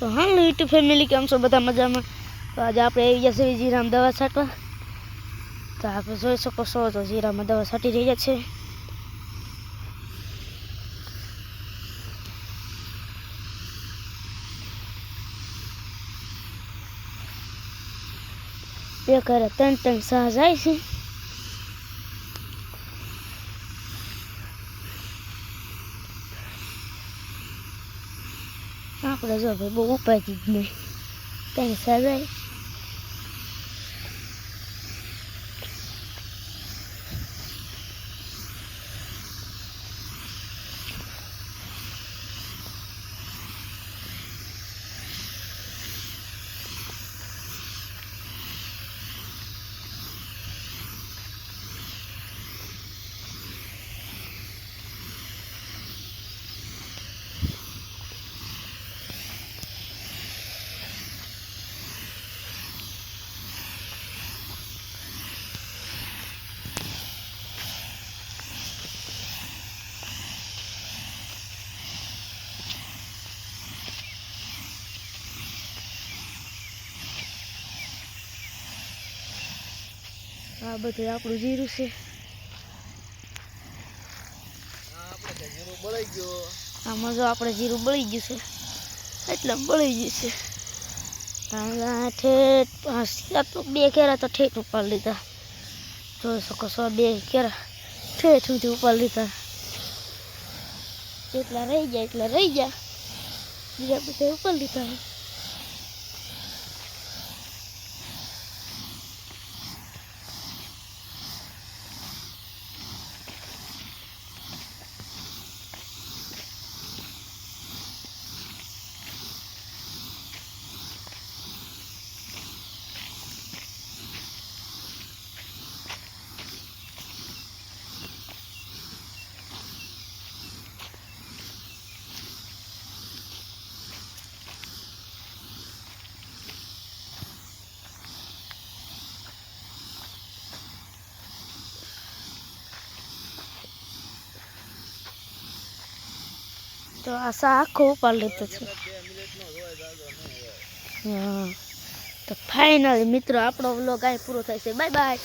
તો હા YouTube family, કેમ છો? બધા મજામાં? તો આજે આપણે આવી છે જીરામાં દવા છાંટવા. તો આપણે જોઈ શકો છો, તો જીરામાં દવા છાંટી રહ્યા છે. બે ઘરે ત્રણ ત્રણ સહ જાય છે. આપણે જો ભાઈ બહુ ઉપાય જ નહીં ત્રણ સહ આ બધું આપણું જીરું છે. આમાં જો આપણે જીરું બળી ગયું છે. એટલે બળી ગયું છે. ઠેઠ બે કેરા તો ઠેઠ ઉપાડી લીધા. જોઈ શકો છો બે કેરા ઠેઠ સુધી ઉપાડી લીધા. જેટલા રહી ગયા એટલા રહી ગયા બીજા બધા ઉપાડી લીધા. તો આ આખો ઉપાડી છે. તો ફાઇનલ મિત્રો, આપણો વ્લોગ અહીં પૂરો થાય છે. Bye bye